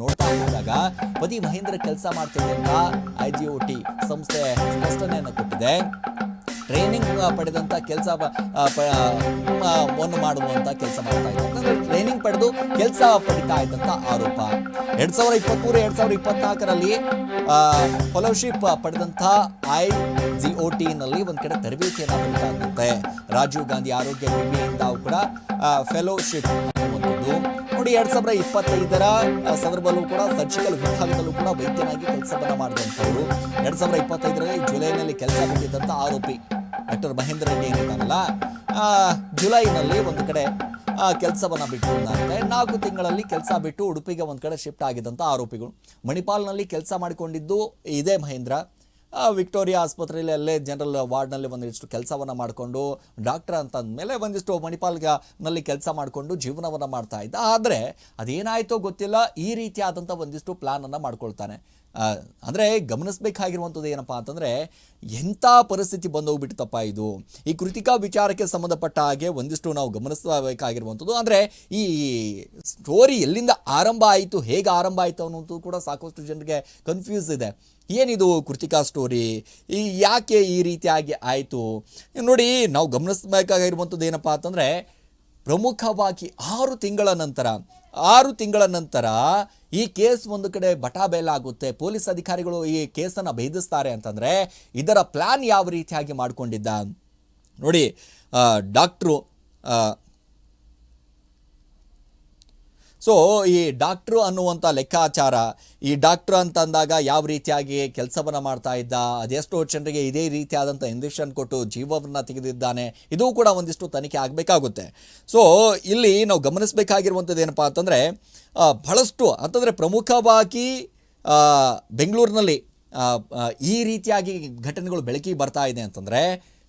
ನೋಡ್ತಾ ಹೋದಾಗ ಪತಿ ಮಹೇಂದ್ರ ಕೆಲಸ ಮಾಡ್ತಿದೆ ಅಂತ ಐ ಜಿ ಒ ಟಿ ಸಂಸ್ಥೆ ಸ್ಪಷ್ಟನೆಯನ್ನು ಕೊಟ್ಟಿದೆ. ಟ್ರೈನಿಂಗ್ ಪಡೆದಂಥ ಕೆಲಸ ಒಂದು ಮಾಡುವಂಥ ಕೆಲಸ ಮಾಡ್ತಾ ಇದ್ದಾರೆ ಟ್ರೈನಿಂಗ್ ಪಡೆದು ಕೆಲಸ ಪಡಿತಾ ಇದ್ದಂಥ ಆರೋಪ. ಎರಡು ಸಾವಿರ ಇಪ್ಪತ್ತ್ಮೂರು ಎರಡು ಸಾವಿರ ಇಪ್ಪತ್ನಾಲ್ಕರಲ್ಲಿ ಫೆಲೋಶಿಪ್ ಪಡೆದಂಥ ಐ ಜಿ ಒ ಟಿನಲ್ಲಿ ಒಂದು ಕಡೆ ತರಬೇತಿಯನ್ನು ಪಡಿತಾ ರಾಜೀವ್ ಗಾಂಧಿ ಆರೋಗ್ಯ ವಿಮೆಯಿಂದ ಕೂಡ ಫೆಲೋಶಿಪ್ ಅನ್ನುವಂಥದ್ದು. ನೋಡಿ ಎರಡ್ ಸಾವಿರದ ಇಪ್ಪತ್ತೈದರ ಸಂದರ್ಭದಲ್ಲೂ ಕೂಡ ಸರ್ಜಿಕಲ್ ವಿಭಾಗದಲ್ಲೂ ಕೂಡ ವೈದ್ಯನಾಗಿ ಕೆಲಸವನ್ನ ಮಾಡಿದಂಥವ್ರು ಎರಡ್ ಸಾವಿರದ ಇಪ್ಪತ್ತೈದರಲ್ಲಿ ಜುಲೈನಲ್ಲಿ ಕೆಲಸ ಬಿಟ್ಟಿದ್ದಂಥ ಆರೋಪಿ ಡಾಕ್ಟರ್ ಮಹೇಂದ್ರ ರೆಡ್ಡಿ ಏನಿದ್ದಾನಲ್ಲ ಜುಲೈನಲ್ಲಿ ಒಂದು ಕಡೆ ಕೆಲಸವನ್ನ ಬಿಟ್ಟು ನಾಲ್ಕು ತಿಂಗಳಲ್ಲಿ ಕೆಲಸ ಬಿಟ್ಟು ಉಡುಪಿಗೆ ಒಂದು ಕಡೆ ಶಿಫ್ಟ್ ಆಗಿದ್ದಂಥ ಆರೋಪಿಗಳು. ಮಣಿಪಾಲ್ನಲ್ಲಿ ಕೆಲಸ ಮಾಡಿಕೊಂಡಿದ್ದು ಇದೇ ಮಹೇಂದ್ರ. ವಿಕ್ಟೋರಿಯಾ ಆಸ್ಪತ್ರೆಯಲ್ಲಿ ಅಲ್ಲೇ ಜನರಲ್ ವಾರ್ಡ್ನಲ್ಲಿ ಒಂದಿಷ್ಟು ಕೆಲಸವನ್ನು ಮಾಡಿಕೊಂಡು ಡಾಕ್ಟರ್ ಅಂತ ಅಂದಮೇಲೆ ಒಂದಿಷ್ಟು ಮಣಿಪಾಲ್ನಲ್ಲಿ ಕೆಲಸ ಮಾಡಿಕೊಂಡು ಜೀವನವನ್ನು ಮಾಡ್ತಾ ಇದ್ದ. ಆದರೆ ಅದೇನಾಯಿತೋ ಗೊತ್ತಿಲ್ಲ, ಈ ರೀತಿಯಾದಂಥ ಒಂದಿಷ್ಟು ಪ್ಲಾನನ್ನು ಮಾಡ್ಕೊಳ್ತಾನೆ. ಅಂದ್ರೆ ಗಮನಿಸಬೇಕಾಗಿರುವಂಥದ್ದು ಏನಪ್ಪ ಅಂತಂದರೆ ಎಂಥ ಪರಿಸ್ಥಿತಿ ಬಂದೋಗ್ಬಿಡ್ತಪ್ಪ ಇದು? ಈ ಕೃತಿಕಾ ವಿಚಾರಕ್ಕೆ ಸಂಬಂಧಪಟ್ಟ ಹಾಗೆ ಒಂದಿಷ್ಟು ನಾವು ಗಮನಿಸಬೇಕಾಗಿರುವಂಥದ್ದು. ಅಂದರೆ ಈ ಸ್ಟೋರಿ ಎಲ್ಲಿಂದ ಆರಂಭ ಆಯಿತು, ಹೇಗೆ ಆರಂಭ ಆಯಿತು ಅನ್ನೋದು ಕೂಡ ಸಾಕಷ್ಟು ಜನರಿಗೆ ಕನ್ಫ್ಯೂಸ್ ಇದೆ. ಏನಿದು ಕೃತಿಕಾ ಸ್ಟೋರಿ ಈ ಯಾಕೆ ಈ ರೀತಿಯಾಗಿ ಆಯಿತು? ನೋಡಿ, ನಾವು ಗಮನಿಸಬೇಕಾಗಿರುವಂಥದ್ದು ಏನಪ್ಪ ಅಂತಂದರೆ ಪ್ರಮುಖವಾಗಿ ಆರು ತಿಂಗಳ ನಂತರ ಆರು ತಿಂಗಳ ನಂತರ ಈ ಕೇಸ್ ಒಂದು ಕಡೆ ಬಟಾಬಯಲಾಗುತ್ತೆ ಪೊಲೀಸ್ ಅಧಿಕಾರಿಗಳು ಈ ಕೇಸನ್ನು ಭೇದಿಸ್ತಾರೆ ಅಂತಂದರೆ ಇದರ ಪ್ಲಾನ್ ಯಾವ ರೀತಿಯಾಗಿ ಮಾಡಿಕೊಂಡಿದ್ದ? ನೋಡಿ ಡಾಕ್ಟ್ರು ಆ, ಸೊ ಈ ಡಾಕ್ಟ್ರು ಅನ್ನುವಂಥ ಲೆಕ್ಕಾಚಾರ, ಈ ಡಾಕ್ಟ್ರು ಅಂತಂದಾಗ ಯಾವ ರೀತಿಯಾಗಿ ಕೆಲಸವನ್ನು ಮಾಡ್ತಾ ಇದ್ದ, ಅದೆಷ್ಟೋ ಜನರಿಗೆ ಇದೇ ರೀತಿಯಾದಂಥ ಇಂಜೆಕ್ಷನ್ ಕೊಟ್ಟು ಜೀವವನ್ನು ತೆಗೆದಿದ್ದಾನೆ, ಇದು ಕೂಡ ಒಂದಿಷ್ಟು ತನಿಖೆ ಆಗಬೇಕಾಗುತ್ತೆ. ಸೊ ಇಲ್ಲಿ ನಾವು ಗಮನಿಸಬೇಕಾಗಿರುವಂಥದ್ದು ಏನಪ್ಪ ಅಂತಂದರೆ ಬಹಳಷ್ಟು ಅಂತಂದರೆ ಪ್ರಮುಖವಾಗಿ ಬೆಂಗಳೂರಿನಲ್ಲಿ ಈ ರೀತಿಯಾಗಿ ಘಟನೆಗಳು ಬೆಳಕಿಗೆ ಬರ್ತಾ ಇದೆ ಅಂತಂದರೆ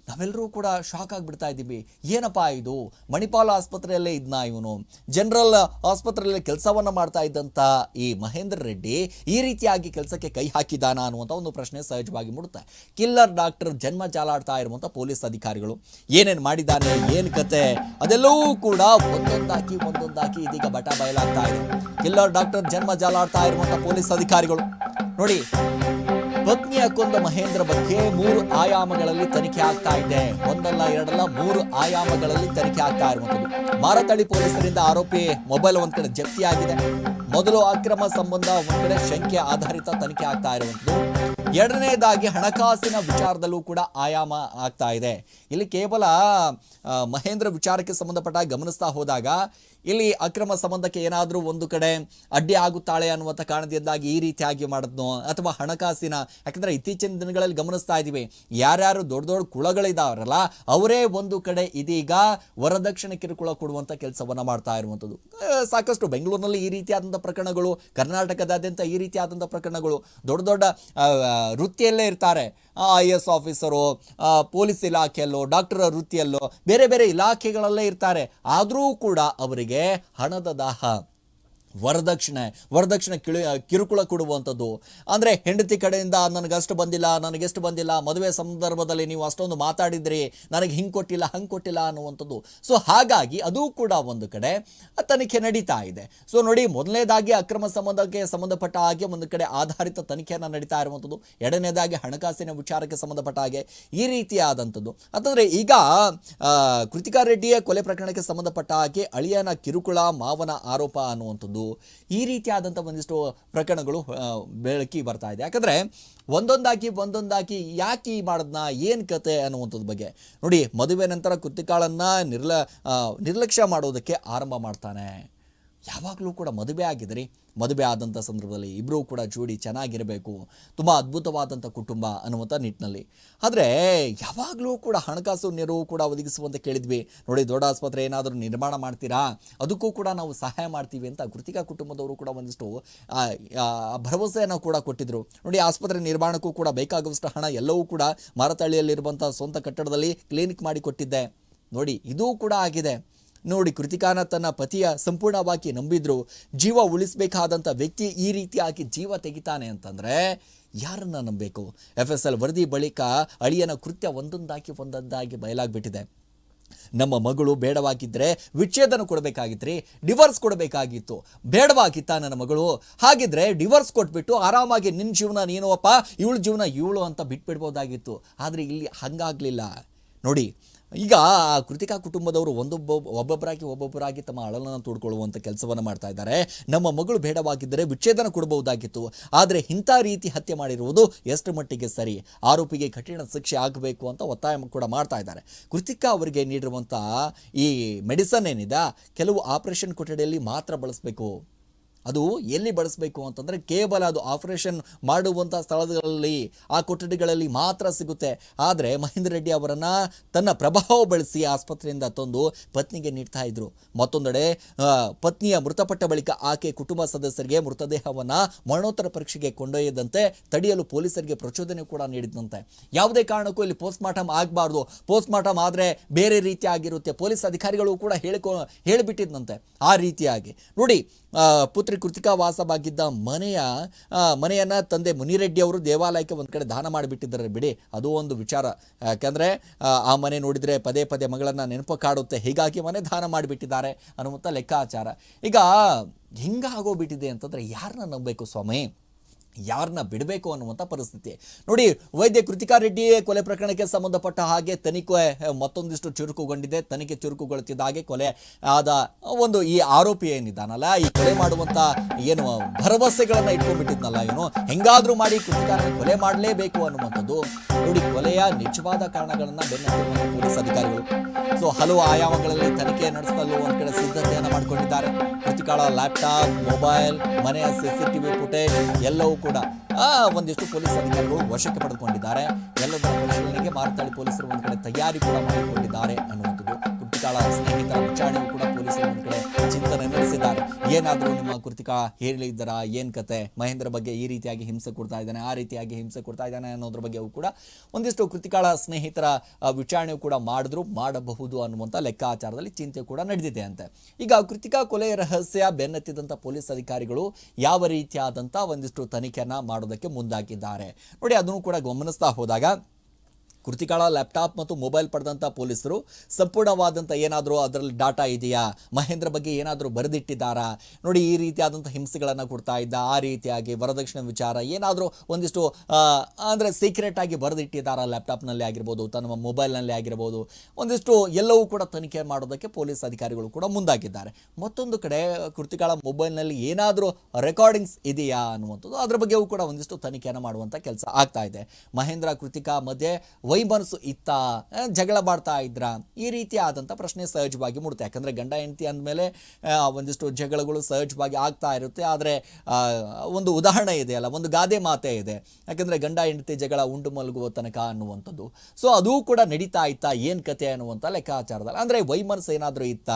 ನಾವೆಲ್ಲರೂ ಕೂಡ ಶಾಕ್ ಆಗಿಬಿಡ್ತಾ ಇದ್ದೀವಿ. ಏನಪ್ಪ ಇದು? ಮಣಿಪಾಲ್ ಆಸ್ಪತ್ರೆಯಲ್ಲೇ ಇದ್ನ ಇವನು? ಜನರಲ್ ಆಸ್ಪತ್ರೆಯಲ್ಲಿ ಕೆಲಸವನ್ನು ಮಾಡ್ತಾ ಇದ್ದಂಥ ಈ ಮಹೇಂದ್ರ ರೆಡ್ಡಿ ಈ ರೀತಿಯಾಗಿ ಕೆಲಸಕ್ಕೆ ಕೈ ಹಾಕಿದಾನ ಅನ್ನುವಂಥ ಒಂದು ಪ್ರಶ್ನೆ ಸಹಜವಾಗಿ ಮೂಡುತ್ತೆ. ಕಿಲ್ಲರ್ ಡಾಕ್ಟರ್ ಜನ್ಮ ಜಾಲಾಡ್ತಾ ಇರುವಂಥ ಪೊಲೀಸ್ ಅಧಿಕಾರಿಗಳು ಏನೇನು ಮಾಡಿದ್ದಾನೆ ಏನು ಕತೆ, ಅದೆಲ್ಲವೂ ಕೂಡ ಒಂದೊಂದಾಕಿ ಒಂದೊಂದಾಕಿ ಇದೀಗ ಬಟ ಬಯಲಾಗ್ತಾ ಇದೆ. ಕಿಲ್ಲರ್ ಡಾಕ್ಟರ್ ಜನ್ಮ ಜಾಲಾಡ್ತಾ ಇರುವಂಥ ಪೊಲೀಸ್ ಅಧಿಕಾರಿಗಳು. ನೋಡಿ ಪತ್ನಿಯ ಕೊಂದ ಮಹೇಂದ್ರ ಬಗ್ಗೆ ಮೂರು ಆಯಾಮಗಳಲ್ಲಿ ತನಿಖೆ ಆಗ್ತಾ ಇದೆ. ಒಂದಲ್ಲ, ಎರಡಲ್ಲ, ಮೂರು ಆಯಾಮಗಳಲ್ಲಿ ತನಿಖೆ ಆಗ್ತಾ ಇರುವಂಥದ್ದು. ಮಾರತಳ್ಳಿ ಪೊಲೀಸರಿಂದ ಆರೋಪಿ ಮೊಬೈಲ್ ಒಂದ್ ಕಡೆ ಜಪ್ತಿಯಾಗಿದೆ. ಮೊದಲು ಅಕ್ರಮ ಸಂಬಂಧ, ಒಂದ್ ಕಡೆ ಶಂಕೆ ಆಧಾರಿತ ತನಿಖೆ ಆಗ್ತಾ ಇರುವಂಥದ್ದು. ಎರಡನೇದಾಗಿ ಹಣಕಾಸಿನ ವಿಚಾರದಲ್ಲೂ ಕೂಡ ಆಯಾಮ ಆಗ್ತಾ ಇದೆ. ಇಲ್ಲಿ ಕೇವಲ ಮಹೇಂದ್ರ ವಿಚಾರಕ್ಕೆ ಸಂಬಂಧಪಟ್ಟ ಗಮನಿಸ್ತಾ ಹೋದಾಗ ಇಲ್ಲಿ ಅಕ್ರಮ ಸಂಬಂಧಕ್ಕೆ ಏನಾದರೂ ಒಂದು ಕಡೆ ಅಡ್ಡಿ ಆಗುತ್ತಾಳೆ ಅನ್ನುವಂಥ ಕಾರಣದಿಂದಾಗಿ ಈ ರೀತಿಯಾಗಿ ಮಾಡಿದ್ನೋ ಅಥವಾ ಹಣಕಾಸಿನ, ಯಾಕಂದರೆ ಇತ್ತೀಚಿನ ದಿನಗಳಲ್ಲಿ ಗಮನಿಸ್ತಾ ಇದ್ದೀವಿ, ಯಾರ್ಯಾರು ದೊಡ್ಡ ದೊಡ್ಡ ಕುಳಗಳಿದಾವರಲ್ಲ, ಅವರೇ ಒಂದು ಕಡೆ ಇದೀಗ ವರದಕ್ಷಿಣೆ ಕಿರುಕುಳ ಕೊಡುವಂಥ ಕೆಲಸವನ್ನು ಮಾಡ್ತಾ ಇರುವಂಥದ್ದು. ಸಾಕಷ್ಟು ಬೆಂಗಳೂರಿನಲ್ಲಿ ಈ ರೀತಿಯಾದಂಥ ಪ್ರಕರಣಗಳು, ಕರ್ನಾಟಕದಾದ್ಯಂತ ಈ ರೀತಿಯಾದಂಥ ಪ್ರಕರಣಗಳು, ದೊಡ್ಡ ದೊಡ್ಡ ವೃತ್ತಿಯಲ್ಲೇ ಇರ್ತಾರೆ. ಐ ಎಸ್ ಆಫೀಸರು ಪೊಲೀಸ್ ಇಲಾಖೆಯಲ್ಲೋ, ಡಾಕ್ಟರ್ ವೃತ್ತಿಯಲ್ಲೋ, ಬೇರೆ ಬೇರೆ ಇಲಾಖೆಗಳಲ್ಲೇ ಇರ್ತಾರೆ. ಆದರೂ ಕೂಡ ಅವರಿಗೆ ಹಣದ ದಾಹ ವರದಕ್ಷಿಣೆ ವರದಕ್ಷಿಣೆ ಕಿಳಿ ಕಿರುಕುಳ ಕೊಡುವಂಥದ್ದು. ಅಂದರೆ ಹೆಂಡತಿ ಕಡೆಯಿಂದ ನನಗಷ್ಟು ಬಂದಿಲ್ಲ ನನಗೆಷ್ಟು ಬಂದಿಲ್ಲ, ಮದುವೆ ಸಂದರ್ಭದಲ್ಲಿ ನೀವು ಅಷ್ಟೊಂದು ಮಾತಾಡಿದ್ರಿ, ನನಗೆ ಹಿಂಗೆ ಕೊಟ್ಟಿಲ್ಲ, ಹಂಗೆ ಕೊಟ್ಟಿಲ್ಲ ಅನ್ನುವಂಥದ್ದು. ಸೊ ಹಾಗಾಗಿ ಅದು ಕೂಡ ಒಂದು ಕಡೆ ತನಿಖೆ ನಡೀತಾ ಇದೆ. ಸೊ ನೋಡಿ ಮೊದಲನೇದಾಗಿ ಅಕ್ರಮ ಸಂಬಂಧಕ್ಕೆ ಸಂಬಂಧಪಟ್ಟ ಹಾಗೆ ಒಂದು ಕಡೆ ಆಧಾರಿತ ತನಿಖೆಯನ್ನು ನಡೀತಾ ಇರುವಂಥದ್ದು. ಎರಡನೇದಾಗಿ ಹಣಕಾಸಿನ ವಿಚಾರಕ್ಕೆ ಸಂಬಂಧಪಟ್ಟ ಹಾಗೆ ಈ ರೀತಿಯಾದಂಥದ್ದು. ಅಂತಂದರೆ ಈಗ ಕೃತಿಕಾ ರೆಡ್ಡಿಯ ಕೊಲೆ ಪ್ರಕರಣಕ್ಕೆ ಸಂಬಂಧಪಟ್ಟ ಹಾಗೆ ಅಳಿಯನ ಕಿರುಕುಳ, ಮಾವನ ಆರೋಪ ಅನ್ನುವಂಥದ್ದು. ಈ ರೀತಿಯಾದಂಥ ಒಂದಿಷ್ಟು ಪ್ರಕರಣಗಳು ಬೆಳಕಿ ಬರ್ತಾ ಇದೆ. ಯಾಕಂದರೆ ಒಂದೊಂದಾಕಿ ಒಂದೊಂದಾಕಿ ಯಾಕೆ ಈ ಮಾಡಿದ್ನ, ಏನು ಕತೆ ಅನ್ನುವಂಥದ್ದು ಬಗ್ಗೆ. ನೋಡಿ, ಮದುವೆ ನಂತರ ಕುತ್ತಿಕಾಳನ್ನು ನಿರ್ಲ ನಿರ್ಲಕ್ಷ್ಯ ಮಾಡೋದಕ್ಕೆ ಆರಂಭ ಮಾಡ್ತಾನೆ. ಯಾವಾಗಲೂ ಕೂಡ ಮದುವೆ ಆಗಿದ್ರಿ ಮದುವೆ ಆದಂಥ ಸಂದರ್ಭದಲ್ಲಿ ಇಬ್ಬರೂ ಕೂಡ ಜೋಡಿ ಚೆನ್ನಾಗಿರಬೇಕು. ತುಂಬ ಅದ್ಭುತವಾದಂಥ ಕುಟುಂಬ ಅನ್ನುವಂಥ ನಿಟ್ಟಿನಲ್ಲಿ. ಆದರೆ ಯಾವಾಗಲೂ ಕೂಡ ಹಣಕಾಸು ನೆರವು ಕೂಡ ಒದಗಿಸುವಂತ ಕೇಳಿದ್ವಿ. ನೋಡಿ, ದೊಡ್ಡ ಆಸ್ಪತ್ರೆ ಏನಾದರೂ ನಿರ್ಮಾಣ ಮಾಡ್ತೀರಾ? ಅದಕ್ಕೂ ಕೂಡ ನಾವು ಸಹಾಯ ಮಾಡ್ತೀವಿ ಅಂತ ಕೃತಿಕಾ ಕುಟುಂಬದವರು ಕೂಡ ಒಂದಿಷ್ಟು ಭರವಸೆಯನ್ನು ಕೂಡ ಕೊಟ್ಟಿದ್ದರು ನೋಡಿ, ಆಸ್ಪತ್ರೆ ನಿರ್ಮಾಣಕ್ಕೂ ಕೂಡ ಬೇಕಾಗುವಷ್ಟು ಹಣ ಎಲ್ಲವೂ ಕೂಡ ಮಾರತಹಳ್ಳಿಯಲ್ಲಿರುವಂಥ ಸ್ವಂತ ಕಟ್ಟಡದಲ್ಲಿ ಕ್ಲಿನಿಕ್ ಮಾಡಿ ಕೊಟ್ಟಿದ್ದೆ. ನೋಡಿ, ಇದೂ ಕೂಡ ಆಗಿದೆ. ನೋಡಿ ಕೃತಿಕಾನ ತನ್ನ ಪತಿಯ ಸಂಪೂರ್ಣವಾಗಿ ನಂಬಿದ್ರು. ಜೀವ ಉಳಿಸಬೇಕಾದಂಥ ವ್ಯಕ್ತಿ ಈ ರೀತಿಯಾಗಿ ಜೀವ ತೆಗಿತಾನೆ ಅಂತಂದರೆ ಯಾರನ್ನು ನಂಬಬೇಕು ಎಫ್ ಎಸ್ ಎಲ್ ವರದಿ ಬಳಿಕ ಅಳಿಯನ ಕೃತ್ಯ ಒಂದೊಂದಾಗಿ ಒಂದೊಂದಾಗಿ ಬಯಲಾಗ್ಬಿಟ್ಟಿದೆ. ನಮ್ಮ ಮಗಳು ಬೇಡವಾಗಿದ್ದರೆ ವಿಚ್ಛೇದನ ಕೊಡಬೇಕಾಗಿತ್ರಿ, ಡಿವೋರ್ಸ್ ಕೊಡಬೇಕಾಗಿತ್ತು. ಬೇಡವಾಗಿತ್ತ ನನ್ನ ಮಗಳು. ಹಾಗಿದ್ರೆ ಡಿವೋರ್ಸ್ ಕೊಟ್ಬಿಟ್ಟು ಆರಾಮಾಗಿ ನಿನ್ನ ಜೀವನ ನೀನೋಪ್ಪ, ಇವಳು ಜೀವನ ಇವಳು ಅಂತ ಬಿಟ್ಬಿಡ್ಬೋದಾಗಿತ್ತು. ಆದರೆ ಇಲ್ಲಿ ಹಂಗಾಗಲಿಲ್ಲ. ನೋಡಿ ಈಗ ಕೃತಿಕಾ ಕುಟುಂಬದವರು ಒಂದೊಬ್ಬ ಒಬ್ಬೊಬ್ಬರಾಗಿ ಒಬ್ಬೊಬ್ಬರಾಗಿ ತಮ್ಮ ಅಳಲನ್ನು ತೋಡ್ಕೊಳ್ಳುವಂಥ ಕೆಲಸವನ್ನು ಮಾಡ್ತಾ ಇದ್ದಾರೆ. ನಮ್ಮ ಮಗಳು ಬೇಡವಾಗಿದ್ದರೆ ವಿಚ್ಛೇದನ ಕೊಡಬಹುದಾಗಿತ್ತು. ಆದರೆ ಇಂಥ ರೀತಿ ಹತ್ಯೆ ಮಾಡಿರುವುದು ಎಷ್ಟು ಮಟ್ಟಿಗೆ ಸರಿ? ಆರೋಪಿಗೆ ಕಠಿಣ ಶಿಕ್ಷೆ ಆಗಬೇಕು ಅಂತ ಒತ್ತಾಯ ಕೂಡ ಮಾಡ್ತಾ ಇದ್ದಾರೆ. ಕೃತಿಕಾ ಅವರಿಗೆ ನೀಡಿರುವಂಥ ಈ ಮೆಡಿಸನ್ ಏನಿದೆ? ಕೆಲವು ಆಪರೇಷನ್ ಕೊಠಡಿಯಲ್ಲಿ ಮಾತ್ರ ಬಳಸಬೇಕು. ಅದು ಎಲ್ಲಿ ಬಳಸಬೇಕು ಅಂತಂದರೆ ಕೇವಲ ಅದು ಆಪರೇಷನ್ ಮಾಡುವಂಥ ಸ್ಥಳಗಳಲ್ಲಿ ಆ ಕೊಠಡಿಗಳಲ್ಲಿ ಮಾತ್ರ ಸಿಗುತ್ತೆ. ಆದರೆ ಮಹೇಂದ್ರ ರೆಡ್ಡಿ ಅವರನ್ನು ತನ್ನ ಪ್ರಭಾವ ಬಳಸಿ ಆಸ್ಪತ್ರೆಯಿಂದ ತಂದು ಪತ್ನಿಗೆ ನೀಡ್ತಾ ಇದ್ರು. ಮತ್ತೊಂದೆಡೆ ಪತ್ನಿಯ ಮೃತಪಟ್ಟ ಬಳಿಕ ಆಕೆ ಕುಟುಂಬ ಸದಸ್ಯರಿಗೆ ಮೃತದೇಹವನ್ನು ಮರಣೋತ್ತರ ಪರೀಕ್ಷೆಗೆ ಕೊಂಡೊಯ್ಯದಂತೆ ತಡೆಯಲು ಪೊಲೀಸರಿಗೆ ಪ್ರಚೋದನೆ ಕೂಡ ನೀಡಿದಂತೆ ಯಾವುದೇ ಕಾರಣಕ್ಕೂ ಇಲ್ಲಿ ಪೋಸ್ಟ್ ಮಾರ್ಟಮ್ ಆಗಬಾರ್ದು. ಪೋಸ್ಟ್ ಮಾರ್ಟಮ್ ಆದರೆ ಬೇರೆ ರೀತಿ ಆಗಿರುತ್ತೆ. ಪೊಲೀಸ್ ಅಧಿಕಾರಿಗಳು ಕೂಡ ಹೇಳಿಕೊ ಹೇಳಿಬಿಟ್ಟಿದ್ದಂತೆ ಆ ರೀತಿಯಾಗಿ. ನೋಡಿ ಆ, ಪುತ್ರಿ ಕೃತಿಕಾ ವಾಸವಾಗಿದ್ದ ಮನೆಯ ಮನೆಯನ್ನು ಮನೆಯನ್ನ ತಂದೆ ಮುನಿರೆಡ್ಡಿ ಅವರು ದೇವಾಲಯಕ್ಕೆ ಒಂದು ಕಡೆ ದಾನ ಮಾಡಿಬಿಟ್ಟಿದ್ದಾರೆ ಬಿಡಿ. ಅದು ಒಂದು ವಿಚಾರ. ಯಾಕಂದರೆ, ಆ ಮನೆ ನೋಡಿದರೆ ಪದೇ ಪದೇ ಮಗಳನ್ನು ನೆನಪು ಕಾಡುತ್ತೆ. ಹೀಗಾಗಿ ಮನೆ ದಾನ ಮಾಡಿಬಿಟ್ಟಿದ್ದಾರೆ ಅನ್ನುವಂಥ ಲೆಕ್ಕಾಚಾರ. ಈಗ ಹಿಂಗಾಗೋಗ್ಬಿಟ್ಟಿದೆ ಅಂತಂದರೆ ಯಾರನ್ನ ನಂಬಬೇಕು ಸ್ವಾಮಿ? ಯಾರನ್ನ ಬಿಡಬೇಕು ಅನ್ನುವಂಥ ಪರಿಸ್ಥಿತಿ. ನೋಡಿ, ವೈದ್ಯ ಕೃತಿಕಾ ರೆಡ್ಡಿ ಕೊಲೆ ಪ್ರಕರಣಕ್ಕೆ ಸಂಬಂಧಪಟ್ಟ ಹಾಗೆ ತನಿಖೆ ಮತ್ತೊಂದಿಷ್ಟು ಚುರುಕುಗೊಂಡಿದೆ. ತನಿಖೆ ಚುರುಕುಗೊಳ್ತಿದ್ದ ಹಾಗೆ ಕೊಲೆ ಆದ ಒಂದು ಈ ಆರೋಪಿ ಏನಿದ್ದಾನಲ್ಲ, ಈ ಕೊಲೆ ಮಾಡುವಂಥ ಏನು ಭರವಸೆಗಳನ್ನು ಇಟ್ಕೊಂಡ್ಬಿಟ್ಟಿದ್ನಲ್ಲ ಇವನು. ಹೆಂಗಾದರೂ ಮಾಡಿ ಕೃತಿಕಾ ಕೊಲೆ ಮಾಡಲೇಬೇಕು ಅನ್ನುವಂಥದ್ದು. ನೋಡಿ, ಕೊಲೆಯ ನಿಜವಾದ ಕಾರಣಗಳನ್ನು ಬೆನ್ನತ್ತಿರುವಂಥ ಪೊಲೀಸ್ ಅಧಿಕಾರಿಗಳು. ಸೊ, ಹಲವು ಆಯಾಮಗಳಲ್ಲಿ ತನಿಖೆ ನಡೆಸಲು ಒಂದು ಕಡೆ ಸಿದ್ಧತೆಯನ್ನು ಮಾಡಿಕೊಂಡಿದ್ದಾರೆ. ಕೃತಿಕಾಳ ಲ್ಯಾಪ್ಟಾಪ್, ಮೊಬೈಲ್ ಮನೆಯ ಸಿ ಸಿ ಟಿ ಫುಟೇಜ್ ಎಲ್ಲವೂ ಕೂಡ. ಒಂದಿಷ್ಟು ಪೊಲೀಸ್ ಅಧಿಕಾರಿಗಳು ವಶಕ್ಕೆ ಪಡೆದುಕೊಂಡಿದ್ದಾರೆ. ಎಲ್ಲದರ ಪರಿಶೀಲನೆಗೆ ಮಾರತಾಳಿ ಪೊಲೀಸರು ಒಂದು ಕಡೆ ತಯಾರಿ ಕೂಡ ಮಾಡಿಕೊಂಡಿದ್ದಾರೆ ಅನ್ನುವಂಥದ್ದು. ಕೃತಿಕಾಳ ಸ್ನೇಹಿತರ ವಿಚಾರಣೆಯೂ ಕೂಡ ಪೊಲೀಸರು ಒಂದು ಕಡೆ ಚಿಂತನೆ ನಡೆಸಿದ್ದಾರೆ. ಏನಾದರೂ ನಿಮ್ಮ ಕೃತಿಕಾ ಹೇಳಿದ್ದರ ಏನು ಕತೆ? ಮಹೇಂದ್ರ ಬಗ್ಗೆ ಈ ರೀತಿಯಾಗಿ ಹಿಂಸೆ ಕೊಡ್ತಾ ಇದ್ದಾನೆ, ಆ ರೀತಿಯಾಗಿ ಹಿಂಸೆ ಕೊಡ್ತಾ ಇದ್ದಾನೆ ಅನ್ನೋದ್ರ ಬಗ್ಗೆಯೂ ಕೂಡ ಒಂದಿಷ್ಟು ಕೃತಿಕಾಳ ಸ್ನೇಹಿತರ ವಿಚಾರಣೆ ಕೂಡ ಮಾಡಿದ್ರು, ಮಾಡಬಹುದು ಅನ್ನುವಂಥ ಲೆಕ್ಕಾಚಾರದಲ್ಲಿ ಚಿಂತೆ ಕೂಡ ನಡೆದಿದೆ ಅಂತೆ. ಈಗ ಕೃತಿಕಾ ಕೊಲೆ ರಹಸ್ಯ ಬೆನ್ನತ್ತಿದಂಥ ಪೊಲೀಸ್ ಅಧಿಕಾರಿಗಳು ಯಾವ ರೀತಿಯಾದಂಥ ಒಂದಿಷ್ಟು ತನಿಖೆಯನ್ನು ಮಾಡೋದಕ್ಕೆ ಮುಂದಾಗಿದ್ದಾರೆ. ನೋಡಿ, ಅದನ್ನು ಕೂಡ ಗಮನಿಸ್ತಾ ಹೋದಾಗ ಕೃತಿಕಾಳ ಲ್ಯಾಪ್ಟಾಪ್ ಮತ್ತು ಮೊಬೈಲ್ ಪಡೆದಂಥ ಪೊಲೀಸರು ಸಂಪೂರ್ಣವಾದಂಥ ಏನಾದರೂ ಅದರಲ್ಲಿ ಡಾಟಾ ಇದೆಯಾ? ಮಹೇಂದ್ರ ಬಗ್ಗೆ ಏನಾದರೂ ಬರೆದಿಟ್ಟಿದ್ದಾರಾ? ನೋಡಿ, ಈ ರೀತಿಯಾದಂಥ ಹಿಂಸೆಗಳನ್ನು ಕೊಡ್ತಾ ಇದ್ದ, ಆ ರೀತಿಯಾಗಿ ವರದಕ್ಷಿಣೆ ವಿಚಾರ ಏನಾದರೂ ಒಂದಿಷ್ಟು ಅಂದರೆ ಸೀಕ್ರೆಟ್ ಆಗಿ ಬರೆದಿಟ್ಟಿದ್ದಾರಾ ಲ್ಯಾಪ್ಟಾಪ್ನಲ್ಲಿ ಆಗಿರ್ಬೋದು, ತನ್ನ ಮೊಬೈಲ್ನಲ್ಲಿ ಆಗಿರ್ಬೋದು? ಒಂದಿಷ್ಟು ಎಲ್ಲವೂ ಕೂಡ ತನಿಖೆ ಮಾಡೋದಕ್ಕೆ ಪೊಲೀಸ್ ಅಧಿಕಾರಿಗಳು ಕೂಡ ಮುಂದಾಗಿದ್ದಾರೆ. ಮತ್ತೊಂದು ಕಡೆ ಕೃತಿಕಾಳ ಮೊಬೈಲ್ನಲ್ಲಿ ಏನಾದರೂ ರೆಕಾರ್ಡಿಂಗ್ಸ್ ಇದೆಯಾ ಅನ್ನುವಂಥದ್ದು, ಅದರ ಬಗ್ಗೆಯೂ ಕೂಡ ಒಂದಿಷ್ಟು ತನಿಖೆಯನ್ನು ಮಾಡುವಂಥ ಕೆಲಸ ಆಗ್ತಾ ಇದೆ. ಮಹೇಂದ್ರ ಕೃತಿಕಾ ಮಧ್ಯೆ ವೈಮನಸ್ಸು ಇತ್ತ ಜಗಳ ಮಾಡ್ತಾ ಇದ್ರ, ಈ ರೀತಿ ಆದಂಥ ಪ್ರಶ್ನೆ ಸಹಜವಾಗಿ ಮೂಡುತ್ತೆ. ಯಾಕಂದರೆ ಗಂಡ, ಹೆಂಡತಿ ಅಂದಮೇಲೆ ಒಂದಿಷ್ಟು ಜಗಳಗಳು ಸಹಜವಾಗಿ ಆಗ್ತಾ ಇರುತ್ತೆ. ಆದರೆ ಒಂದು ಉದಾಹರಣೆ ಇದೆ ಅಲ್ಲ, ಒಂದು ಗಾದೆ ಮಾತೇ ಇದೆ. ಯಾಕಂದರೆ ಗಂಡ, ಹೆಂಡತಿ ಜಗಳ ಉಂಡು ಮಲಗುವ ತನಕ ಅನ್ನುವಂಥದ್ದು. ಸೊ ಅದು ಕೂಡ ನಡೀತಾ ಇತ್ತಾ, ಏನು ಕತೆ ಅನ್ನುವಂಥ ಲೆಕ್ಕಾಚಾರದಲ್ಲಿ. ಅಂದರೆ ವೈಮನಸ್ಸು ಏನಾದರೂ ಇತ್ತ,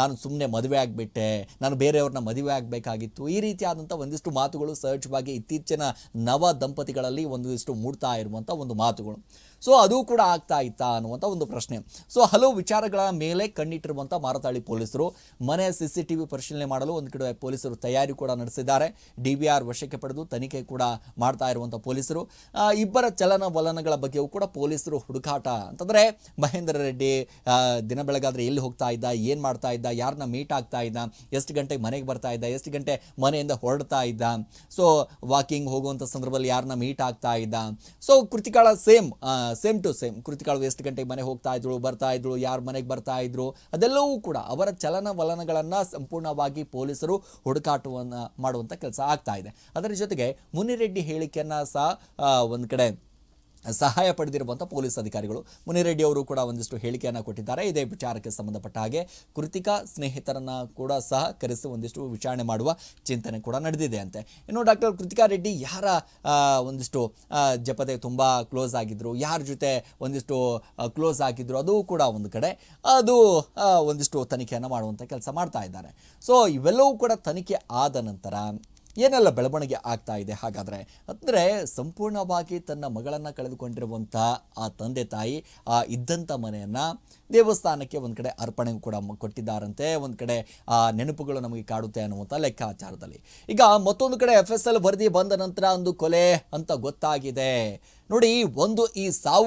ನಾನು ಸುಮ್ಮನೆ ಮದುವೆ ಆಗಿಬಿಟ್ಟೆ, ನಾನು ಬೇರೆಯವ್ರನ್ನ ಮದುವೆ ಆಗಬೇಕಾಗಿತ್ತು, ಈ ರೀತಿ ಆದಂಥ ಒಂದಿಷ್ಟು ಮಾತುಗಳು ಸಹಜವಾಗಿ ಇತ್ತೀಚಿನ ನವ ದಂಪತಿಗಳಲ್ಲಿ ಒಂದಿಷ್ಟು ಮೂಡ್ತಾ ಇರುವಂಥ ಒಂದು ಮಾತುಗಳು. ಸೊ ಅದು ಕೂಡ ಆಗ್ತಾ ಇತ್ತಾ ಅನ್ನುವಂಥ ಒಂದು ಪ್ರಶ್ನೆ. ಸೊ ಹಲವು ವಿಚಾರಗಳ ಮೇಲೆ ಕಣ್ಣಿಟ್ಟಿರುವಂಥ ಮಾರತಾಳಿ ಪೊಲೀಸರು, ಮನೆ ಸಿ ಸಿ ಟಿ ವಿ ಪರಿಶೀಲನೆ ಮಾಡಲು ಒಂದು ಕಡೆ ಪೊಲೀಸರು ತಯಾರಿ ಕೂಡ ನಡೆಸಿದ್ದಾರೆ. ಡಿ ವಿ ಆರ್ ವಶಕ್ಕೆ ಪಡೆದು ತನಿಖೆ ಕೂಡ ಮಾಡ್ತಾ ಇರುವಂಥ ಪೊಲೀಸರು. ಇಬ್ಬರ ಚಲನವಲನಗಳ ಬಗ್ಗೆಯೂ ಕೂಡ ಪೊಲೀಸರು ಹುಡುಕಾಟ. ಅಂತಂದರೆ ಮಹೇಂದ್ರ ರೆಡ್ಡಿ ದಿನ ಬೆಳಗಾದರೆ ಎಲ್ಲಿ ಹೋಗ್ತಾ ಇದ್ದ, ಏನು ಮಾಡ್ತಾ ಇದ್ದ ಯಾರನ್ನ ಮೀಟ್ ಆಗ್ತಾ ಇದ್ದ, ಎಷ್ಟು ಗಂಟೆಗೆ ಮನೆಗೆ ಬರ್ತಾ ಇದ್ದ, ಎಷ್ಟು ಗಂಟೆ ಮನೆಯಿಂದ ಹೊರಡ್ತಾ ಇದ್ದ, ಸೊ ವಾಕಿಂಗ್ ಹೋಗುವಂಥ ಸಂದರ್ಭದಲ್ಲಿ ಯಾರನ್ನ ಮೀಟ್ ಆಗ್ತಾ ಇದ್ದ. ಸೊ ಕೃತಿಕಾಳ ಸೇಮ್ ಸೇಮ್ ಟು ಸೇಮ್ ಕೃತಿಕಾಳು ಎಷ್ಟು ಗಂಟೆಗೆ ಮನೆ ಹೋಗ್ತಾ ಇದ್ರು ಬರ್ತಾ ಇದ್ರು ಯಾರು ಮನೆಗೆ ಬರ್ತಾ ಇದ್ರು, ಅದೆಲ್ಲವೂ ಕೂಡ ಅವರ ಚಲನವಲನಗಳನ್ನು ಸಂಪೂರ್ಣವಾಗಿ ಪೊಲೀಸರು ಹುಡುಕಾಟವನ್ನು ಮಾಡುವಂಥ ಕೆಲಸ ಆಗ್ತಾ ಇದೆ. ಅದರ ಜೊತೆಗೆ ಮುನಿರೆಡ್ಡಿ ಹೇಳಿಕೆಯನ್ನು ಸಹ ಒಂದು ಕಡೆ ಸಹಾಯ ಪಡೆದಿರುವಂಥ ಪೊಲೀಸ್ ಅಧಿಕಾರಿಗಳು. ಮುನಿರೆಡ್ಡಿ ಅವರು ಕೂಡ ಒಂದಿಷ್ಟು ಹೇಳಿಕೆಯನ್ನು ಕೊಟ್ಟಿದ್ದಾರೆ. ಇದೇ ವಿಚಾರಕ್ಕೆ ಸಂಬಂಧಪಟ್ಟ ಹಾಗೆ ಕೃತಿಕಾ ಸ್ನೇಹಿತರನ್ನ ಕೂಡ ಸಹ ಕರೆಸಿ ಒಂದಿಷ್ಟು ವಿಚಾರಣೆ ಮಾಡುವ ಚಿಂತನೆ ಕೂಡ ನಡೆದಿದೆ ಅಂತೆ. ಇನ್ನು ಡಾಕ್ಟರ್ ಕೃತಿಕಾ ರೆಡ್ಡಿ ಯಾರ ಒಂದಿಷ್ಟು ಜಪತೆ ತುಂಬ ಕ್ಲೋಸ್ ಆಗಿದ್ದರು ಯಾರ ಜೊತೆ ಒಂದಿಷ್ಟು ಕ್ಲೋಸ್ ಆಗಿದ್ರು, ಅದು ಕೂಡ ಒಂದು ಕಡೆ. ಅದು ಒಂದಿಷ್ಟು ತನಿಖೆಯನ್ನು ಮಾಡುವಂಥ ಕೆಲಸ ಮಾಡ್ತಾ ಇದ್ದಾರೆ. ಸೊ, ಇವೆಲ್ಲವೂ ಕೂಡ ತನಿಖೆ ಆದ ನಂತರ ಏನೆಲ್ಲ ಬೆಳವಣಿಗೆ ಆಗ್ತಾ ಇದೆ ಹಾಗಾದರೆ? ಅಂದರೆ ಸಂಪೂರ್ಣವಾಗಿ ತನ್ನ ಮಗಳನ್ನು ಕಳೆದುಕೊಂಡಿರುವಂಥ ಆ ತಂದೆ ತಾಯಿ, ಆ ಇದ್ದಂಥ ಮನೆಯನ್ನು ದೇವಸ್ಥಾನಕ್ಕೆ ಒಂದು ಕಡೆ ಅರ್ಪಣೆ ಕೂಡ ಕೊಟ್ಟಿದ್ದಾರಂತೆ. ಒಂದು ಕಡೆ, ಆ, ನೆನಪುಗಳು ನಮಗೆ ಕಾಡುತ್ತೆ ಅನ್ನುವಂಥ ಲೆಕ್ಕಾಚಾರದಲ್ಲಿ. ಈಗ ಮತ್ತೊಂದು ಕಡೆ ಎಫ್ ಎಸ್ ಎಲ್ ವರದಿ ಬಂದ ನಂತರ ಒಂದು ಕೊಲೆ ಅಂತ ಗೊತ್ತಾಗಿದೆ. ನೋಡಿ, ಒಂದು ಈ ಸಾವು